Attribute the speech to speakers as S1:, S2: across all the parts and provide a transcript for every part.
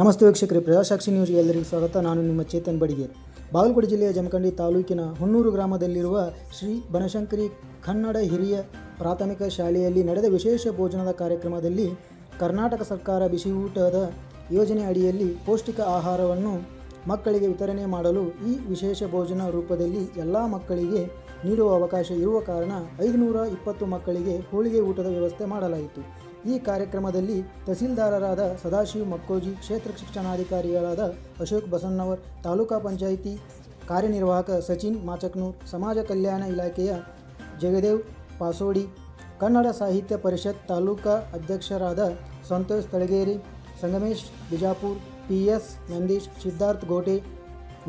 S1: ನಮಸ್ತೆ ವೀಕ್ಷಕರೇ, ಪ್ರಜಾಸಾಕ್ಷಿ ನ್ಯೂಸ್ಗೆ ಎಲ್ಲರಿಗೂ ಸ್ವಾಗತ. ನಾನು ನಿಮ್ಮ ಚೇತನ್ ಬಡಿಗೆ. ಬಾಗಲಕೋಟೆ ಜಿಲ್ಲೆಯ ಜಮಖಂಡಿ ತಾಲೂಕಿನ ಹೊನ್ನೂರು ಗ್ರಾಮದಲ್ಲಿರುವ ಶ್ರೀ ಬನಶಂಕರಿ ಕನ್ನಡ ಹಿರಿಯ ಪ್ರಾಥಮಿಕ ಶಾಲೆಯಲ್ಲಿ ನಡೆದ ವಿಶೇಷ ಭೋಜನದ ಕಾರ್ಯಕ್ರಮದಲ್ಲಿ ಕರ್ನಾಟಕ ಸರ್ಕಾರ ಬಿಸಿ ಊಟದ ಯೋಜನೆ ಅಡಿಯಲ್ಲಿ ಪೌಷ್ಟಿಕ ಆಹಾರವನ್ನು ಮಕ್ಕಳಿಗೆ ವಿತರಣೆ ಮಾಡಲು ಈ ವಿಶೇಷ ಭೋಜನ ರೂಪದಲ್ಲಿ ಎಲ್ಲ ಮಕ್ಕಳಿಗೆ ನೀಡುವ ಅವಕಾಶ ಇರುವ ಕಾರಣ ಐದುನೂರ ಇಪ್ಪತ್ತು ಮಕ್ಕಳಿಗೆ ಹೋಳಿಗೆ ಊಟದ ವ್ಯವಸ್ಥೆ ಮಾಡಲಾಯಿತು. ಈ ಕಾರ್ಯಕ್ರಮದಲ್ಲಿ ತಹಸೀಲ್ದಾರರಾದ ಸದಾಶಿವ ಮಕ್ಕೋಜಿ, ಕ್ಷೇತ್ರ ಶಿಕ್ಷಣಾಧಿಕಾರಿಗಳಾದ ಅಶೋಕ್ ಬಸನ್ನವರ್ ತಾಲೂಕಾ ಪಂಚಾಯಿತಿ ಕಾರ್ಯನಿರ್ವಾಹಕ ಸಚಿನ್ ಮಾಚಕ್ನೂರ್, ಸಮಾಜ ಕಲ್ಯಾಣ ಇಲಾಖೆಯ ಜಗದೇವ್ ಪಾಸೋಡಿ, ಕನ್ನಡ ಸಾಹಿತ್ಯ ಪರಿಷತ್ ತಾಲೂಕಾ ಅಧ್ಯಕ್ಷರಾದ Santosh Talageri, Sangamesh Bijapur P S Nandish, Siddharth Gote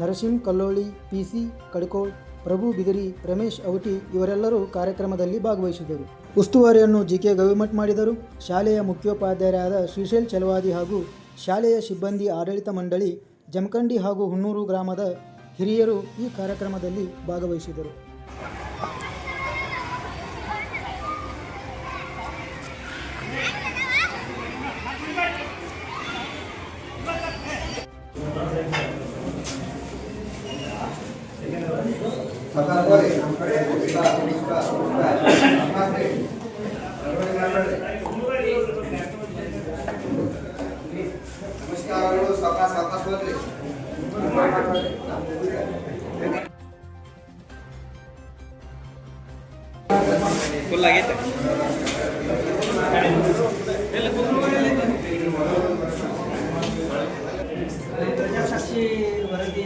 S1: Narasimha Kalloli P C Kadkol, Prabhu Bidiri, Ramesh Auti ಇವರೆಲ್ಲರೂ ಕಾರ್ಯಕ್ರಮದಲ್ಲಿ ಭಾಗವಹಿಸಿದರು ಉಸ್ತುವಾರಿಯನ್ನು ಜಿ ಕೆ ಗವಿಮಠ್ ಮಾಡಿದರು. ಶಾಲೆಯ ಮುಖ್ಯೋಪಾಧ್ಯಾಯರಾದ ಶ್ರೀಶೈಲ್ ಚಲವಾದಿ ಹಾಗೂ ಶಾಲೆಯ ಸಿಬ್ಬಂದಿ ಆಡಳಿತ ಮಂಡಳಿ ಜಮಖಂಡಿ ಹಾಗೂ ಹುಣ್ಣೂರು ಗ್ರಾಮದ ಹಿರಿಯರು ಈ ಕಾರ್ಯಕ್ರಮದಲ್ಲಿ ಭಾಗವಹಿಸಿದರು
S2: ನಮಸ್ಕಾರಗಳು ಸಾಕಾ ಸಾಕಷ್ಟು ಹೋದ್ರಿ
S3: ಫುಲ್ ಆಗೈತೆ. ಸಾಕ್ಷಿ ವರದಿ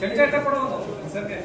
S3: సెంటర్ ఎక్కడ పడవద్దు సరే